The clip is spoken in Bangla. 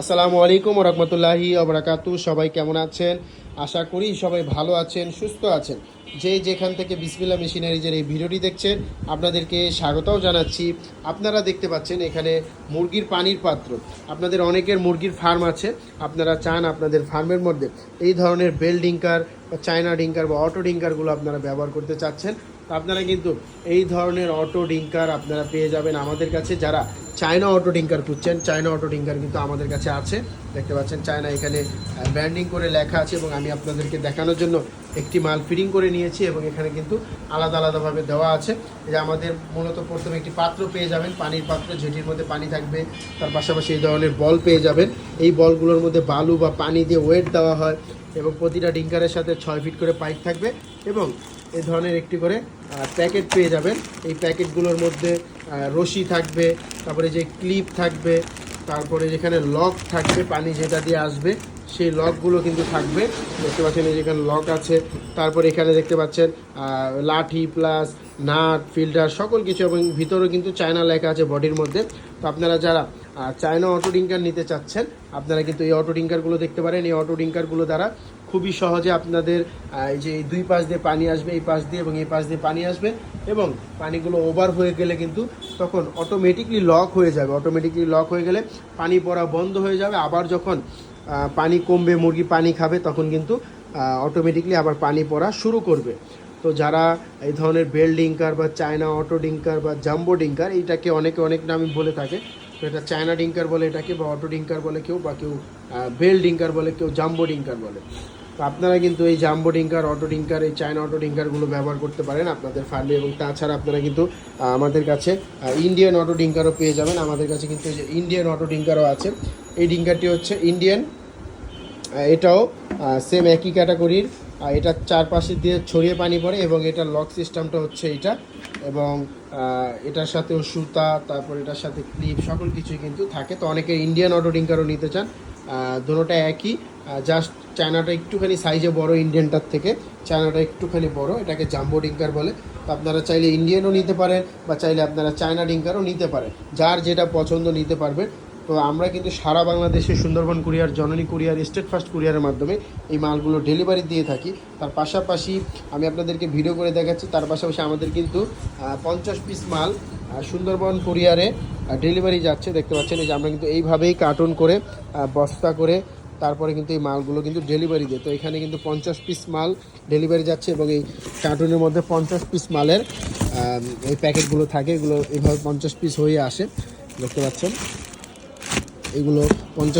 আসসালামু আলাইকুম রহমতুল্লাহি অবরাকাতু সবাই কেমন আছেন? আশা করি সবাই ভালো আছেন সুস্থ আছেন। যে যেখান থেকে বিসমিল্লা মেশিনারিজের এই ভিডিওটি দেখছেন, আপনাদেরকে স্বাগতও জানাচ্ছি। আপনারা দেখতে পাচ্ছেন এখানে মুরগির পানির পাত্র। আপনাদের অনেকের মুরগির ফার্ম আছে, আপনারা চান আপনাদের ফার্মের মধ্যে এই ধরনের বেল ডিঙ্কার বা চায়না ডিঙ্কার বা অটো ডিঙ্কারগুলো আপনারা ব্যবহার করতে চাচ্ছেন। আপনারা কিন্তু এই ধরনের অটো ডিঙ্কার আপনারা পেয়ে যাবেন আমাদের কাছে। যারা চায়না অটো ডিঙ্কার খুঁজছেন, চায়না অটো ডিঙ্কার কিন্তু আমাদের কাছে আছে। দেখতে পাচ্ছেন, চায়না এখানে ব্র্যান্ডিং করে লেখা আছে এবং আমি আপনাদেরকে দেখানোর জন্য একটি মাল ফিটিং করে নিয়েছি এবং এখানে কিন্তু আলাদা আলাদাভাবে দেওয়া আছে। যে আমাদের মূলত প্রথমে একটি পাত্র পেয়ে যাবেন, পানির পাত্র যেটির মধ্যে পানি থাকবে, তার পাশাপাশি এই ধরনের বল পেয়ে যাবেন। এই বলগুলোর মধ্যে বালু বা পানি দিয়ে ওয়েট দেওয়া হয় এবং প্রতিটা ডিঙ্কারের সাথে ছয় ফিট করে পাইপ থাকবে এবং এই ধরনের একটি করে প্যাকেট পেয়ে যাবেন। এই প্যাকেটগুলোর মধ্যে রশি থাকবে, তারপরে যে ক্লিপ থাকবে, তারপরে যেখানে লক থাকবে পানি যেটা দিয়ে আসবে সেই লকগুলো কিন্তু থাকবে। দেখতে পাচ্ছেন এই যেখানে লক আছে। তারপরে এখানে দেখতে পাচ্ছেন লাঠি প্লাস নাট ফিল্টার সকল কিছু এবং ভিতরেও কিন্তু চায়না লেখা আছে বডির মধ্যে। তো আপনারা যারা চায়না অটো ডিঙ্কার নিতে চাচ্ছেন, আপনারা কিন্তু এই অটো ডিঙ্কারগুলো দেখতে পারেন। এই অটো ডিঙ্কারগুলো দ্বারা খুবই সহজে আপনাদের এই যে দুই পাশ দিয়ে পানি আসবে, এই পাশ দিয়ে এবং এই পাশ দিয়ে পানি আসবে এবং পানিগুলো ওভার হয়ে গেলে কিন্তু তখন অটোমেটিকলি লক হয়ে যাবে। অটোমেটিকলি লক হয়ে গেলে পানি পড়া বন্ধ হয়ে যাবে। আবার যখন পানি কমবে, মুরগি পানি খাবে, তখন কিন্তু অটোমেটিকলি আবার পানি পড়া শুরু করবে। তো যারা এই ধরনের বেল ডিঙ্কার বা চায়না অটো ডিঙ্কার বা জাম্বো ডিঙ্কার, এইটাকে অনেকে, অনেক নামই বলে থাকে, তো এটা চায়না ডিঙ্কার বলে এটাকে বা অটো ডিঙ্কার বলে কেউ বা কেউ বেল ডিঙ্কার বলে কেউ, জাম্বো ডিঙ্কার বলে। তো আপনারা কিন্তু এই জাম্বো ডিঙ্কার অটো ডিঙ্কার এই চায়না অটো ডিঙ্কারগুলো ব্যবহার করতে পারেন আপনাদের ফার্মে এবং তাছাড়া আপনারা কিন্তু আমাদের কাছে ইন্ডিয়ান অটো ডিঙ্কারও পেয়ে যাবেন। আমাদের কাছে কিন্তু এই যে ইন্ডিয়ান অটো ডিঙ্কারও আছে। এই ডিঙ্কারটি হচ্ছে ইন্ডিয়ান এটাও সেম একই ক্যাটাগরির আর এটা চারপাশে দিয়ে ছড়িয়ে পানি পড়ে এবং এটার লক সিস্টেমটা হচ্ছে এটা এবং এটার সাথেও সুতা, তারপর এটার সাথে ক্লিপ সকল কিছুই কিন্তু থাকে। তো অনেকে ইন্ডিয়ান অটো ডিঙ্কারও নিতে চান। দুটোটা একই। জাস্ট চায়নাটা একটুখানি সাইজে বড় ইন্ডিয়ানটার থেকে। চায়নাটা একটুখানি বড়, এটাকে জাম্বো ডিঙ্কার বলে। তো আপনারা চাইলে ইন্ডিয়ানও নিতে পারেন, বা চাইলে আপনারা চায়না ডিঙ্কারও নিতে পারেন। যার যেটা পছন্দ নিতে পারবেন। তো আমরা কিন্তু সারা বাংলাদেশে Sundarban courier Janani courier steadfast কুরিয়ারের মাধ্যমে এই মালগুলো ডেলিভারি দিয়ে থাকি। তার পাশাপাশি আমি আপনাদেরকে ভিডিও করে দেখাচ্ছি, তার পাশাপাশি আমাদের কিন্তু পঞ্চাশ পিস মাল সুন্দরবন কুরিয়ারে ডেলিভারি যাচ্ছে, দেখতে পাচ্ছেন, এই যে আমরা কিন্তু এইভাবেই কার্টুন করে বস্তা করে, তারপরে কিন্তু এই মালগুলো কিন্তু ডেলিভারি দিয়ে। তো এখানে কিন্তু পঞ্চাশ পিস মাল ডেলিভারি যাচ্ছে এবং এই কার্টুনের মধ্যে পঞ্চাশ পিস মালের এই প্যাকেটগুলো থাকে, এগুলো এইভাবে পঞ্চাশ পিস হয়ে আসে, দেখতে পাচ্ছেন। এগুলো পঞ্চাশ